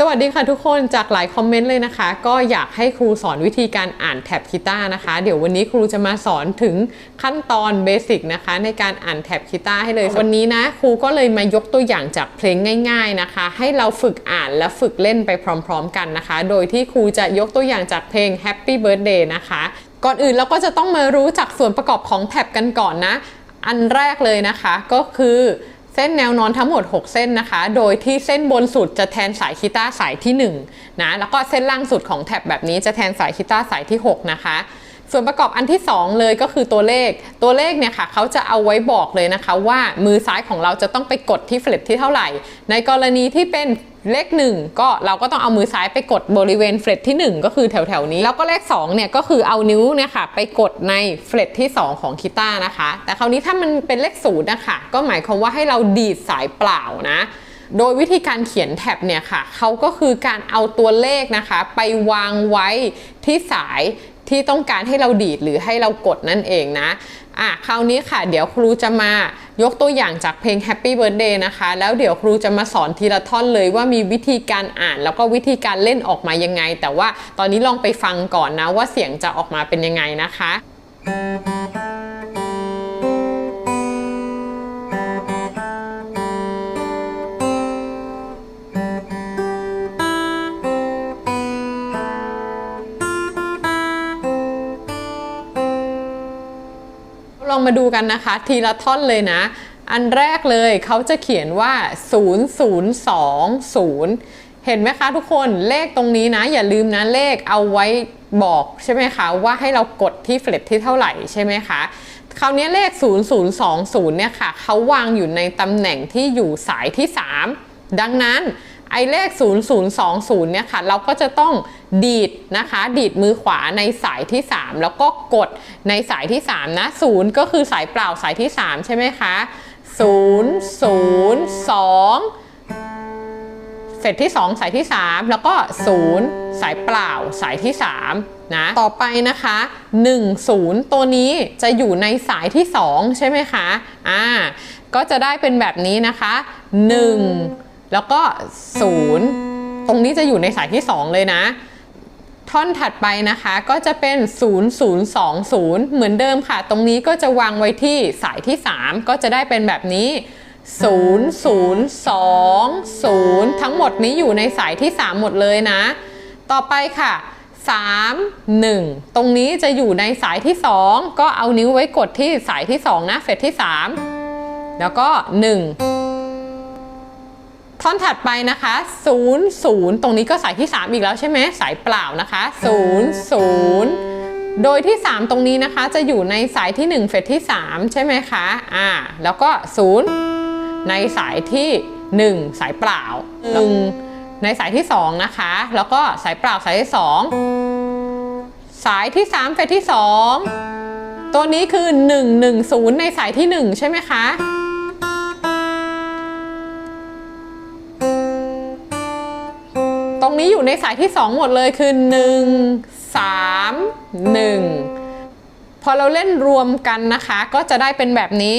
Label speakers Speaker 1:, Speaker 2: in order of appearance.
Speaker 1: สวัสดีค่ะทุกคนจากหลายคอมเมนต์เลยนะคะ ก็อยากให้ครูสอนวิธีการอ่านแท็บกีตาร์นะคะ เดี๋ยววันนี้ครูจะมาสอนถึงขั้นตอนเบสิกนะคะ ในการอ่านแท็บกีตาร์ให้เลยวันนี้นะครูก็เลยมายกตัวอย่างจากเพลงง่าย ๆนะคะ ให้เราฝึกอ่านและฝึกเล่นไปพร้อม ๆ กันนะคะ โดยที่ครูจะยกตัวอย่างจากเพลง Happy Birthday นะคะ ก่อนอื่นเราก็จะต้องมารู้จักส่วนประกอบของแท็บกันก่อนนะ อันแรกเลยนะคะก็คือ เส้นแนวนอนทั้งหมด 6 เส้นนะคะ โดยที่เส้นบนสุดจะแทนสายคิตาสายที่ 1 นะ แล้วก็เส้นล่างสุดของแท็บแบบนี้จะแทนสายคิตาสายที่ 6 นะคะส่วนประกอบอันที่ 2 เลยก็คือตัวเลข ตัวเลขเนี่ยค่ะเขาจะเอาไว้บอกเลยนะคะ ว่ามือซ้ายของเราจะต้องไปกดที่เฟลปที่เท่าไหร่ ในกรณีที่เป็น เลข1ก็เราก็ต้องเอามือซ้ายไปกดบริเวณเฟลตที่ 1 ก็คือแถวๆนี้ แล้วก็เลข2เนี่ยก็คือเอานิ้วเนี่ยค่ะไปกดในเฟลตที่ 2 ของกีตาร์นะคะ แต่คราวนี้ถ้ามันเป็นเลขศูนย์นะคะก็หมายความว่าให้เราดีดสายเปล่านะโดยวิธีการเขียนแท็บเนี่ยค่ะเขาก็คือการเอาตัวเลขนะคะ ไปวางไว้ที่สายที่ต้องการให้เราดีดหรือให้เรากดนั่นเองนะอะคราวนี้ค่ะ เดี๋ยวครูจะมา ยกตัวอย่างจากเพลง Happy Birthday นะคะ แล้วเดี๋ยวครูจะมาสอนทีละท่อนเลยว่ามีวิธีการอ่าน แล้วก็วิธีการเล่นออกมายังไง แต่ว่าตอนนี้ลองไปฟังก่อนนะว่าเสียงจะออกมาเป็นยังไงนะคะ ลองมาดูกันนะคะ ทีละท่อนเลยนะ อันแรกเลยเขาจะเขียนว่า 0020 เห็นไหมคะทุกคนเลขตรงนี้นะ อย่าลืมนะเลขเอาไว้บอกใช่ไหมคะ ว่าให้เรากดที่เฟลตที่เท่าไหร่ใช่ไหมคะคราวนี้เลข 0020 เนี่ยค่ะเขาวางอยู่ในตำแหน่งที่อยู่สายที่ 3 ดังนั้น ไอเลข 0020 เนี่ยค่ะ เราก็จะต้องดีดนะคะ ดีดมือขวาในสายที่ 3 แล้วก็กดในสายที่ 3 นะ 0 ก็คือสายเปล่าสายที่ 3 ใช่ไหมคะ 0 0 2เฟสที่ 2 สายที่ 3 แล้วก็ 0 สายเปล่าสายที่ 3 นะ ต่อไปนะคะ 1 0 ตัวนี้จะอยู่ในสายที่ 2 ใช่ไหมคะ อ่า ก็จะได้เป็นแบบนี้นะคะ 1 แล้วก็0ตรงนี้จะอยู่ในสายที่ 2 เลยนะ ท่อนถัดไปนะคะก็จะเป็น 0020 เหมือนเดิมค่ะ ตรงนี้ก็จะวางไว้ที่สายที่ 3 ก็จะได้เป็นแบบนี้ 0020 ทั้งหมดนี้อยู่ในสายที่ 3 หมดเลยนะ ต่อไปค่ะ 3 1 ตรงนี้จะอยู่ในสายที่ 2 ก็เอานิ้วไว้กดที่สายที่ 2 นะ เฟสที่ 3 แล้วก็ 1 ท่อนถัดไปนะคะ 0 0 ตรงนี้ก็สายที่ 3 อีกแล้วใช่ไหมสายเปล่านะคะ 0 0 โดยที่ 3 ตรงนี้นะคะจะอยู่ในสายที่ 1 เฟสที่ 3 ใช่ไหมคะอ่าแล้วก็ 0 ในสายที่ 1 สายเปล่า 1 ในสายที่ 2 นะคะ แล้วก็สายเปล่าสายที่ 2 สายที่ 3 เฟสที่ 2 ตัวนี้คือ 110 ในสายที่ 1 ใช่ไหมคะ รงนี้อยู่ในสายที่ 2 หมดเลยคือ 1 3 1 พอเราเล่นรวมกันนะคะ ก็จะได้เป็นแบบนี้